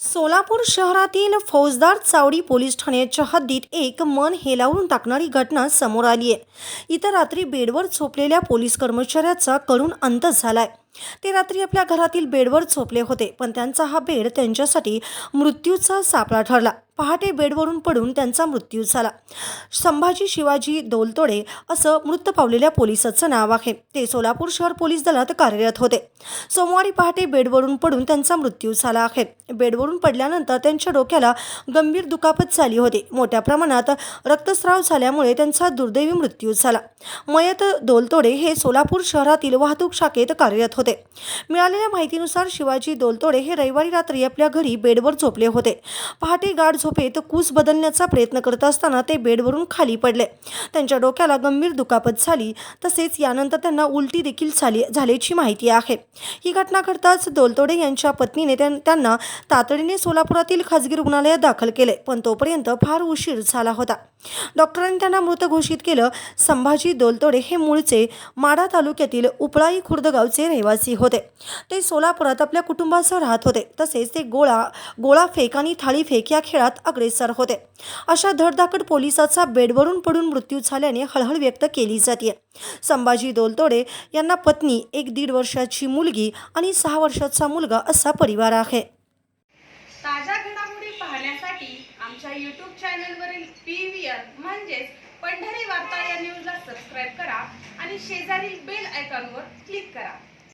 सोलापूर शहरातील फौजदार चावडी पोलीस ठाण्याच्या हद्दीत एक मन हेलावून टाकणारी घटना समोर आली आहे. इतर रात्री बेडवर झोपलेल्या पोलीस कर्मचाऱ्याचा करून अंत झालाय. ते रात्री आपल्या घरातील बेडवर झोपले होते पण त्यांचा हा बेड त्यांच्यासाठी मृत्यूचा सापळा ठरला. पहाटे बेडवरून पडून त्यांचा मृत्यू झाला. संभाजी शिवाजी दोलतोडे असं मृत पावलेल्या पोलिसाचं नाव आहे. ते सोलापूर शहर पोलीस दलात कार्यरत होते. सोमवारी पहाटे बेडवरून पडून त्यांचा मृत्यू झाला आहे. बेडवरून पडल्यानंतर त्यांच्या डोक्याला गंभीर दुखापत झाली होती. मोठ्या प्रमाणात रक्तस्राव झाल्यामुळे त्यांचा दुर्दैवी मृत्यू झाला. मयत दोलतोडे हे सोलापूर शहरातील वाहतूक शाखेत कार्यरत होते. मिळालेल्या माहितीनुसार शिवाजी दोलतोडे हे रविवारी रात्री आपल्या घरी बेडवर झोपले होते. पहाटे गाढ झोपेत कूस बदलण्याचा प्रयत्न करत असताना ते बेडवरून खाली पडले. त्यांच्या डोक्याला गंभीर दुखापत झाली. तसेच यानंतर त्यांना उलटी देखील झाली झाल्याची माहिती आहे. ही घटना घडताच दोलतोडे यांच्या पत्नीने त्यां- त्यांना तातडीने सोलापुरातील खाजगी रुग्णालयात दाखल केले पण तोपर्यंत फार उशीर झाला होता. डॉक्टरांनी त्यांना मृत घोषित केलं. संभाजी दोलतोडे हे मूळचे माढा तालुक्यातील उपळाई खुर्द गावचे रहिवासी होते. ते सोलापुरात आपल्या कुटुंबासह राहत होते. तसेच ते गोळा गोळा फेक आणि थाळी फेक या खेळात अग्रेसर होते. अशा धडधाकट पोलिसाचा बेडवरून पडून मृत्यू झाल्याने हळहळ व्यक्त केली जाते संभाजी दोलतोडे यांना पत्नी एक दीड वर्षाची मुलगी आणि सहा वर्षाचा मुलगा असा परिवार आहे. ताज्या घडामोडी पाहण्यासाठी आमच्या यूट्यूब चॅनलवरील पी व्ही आर म्हणजेच पंढरी वार्ता या न्यूजला सबस्क्राईब करा आणि शेजारील बेल आयकॉनवर क्लिक करा.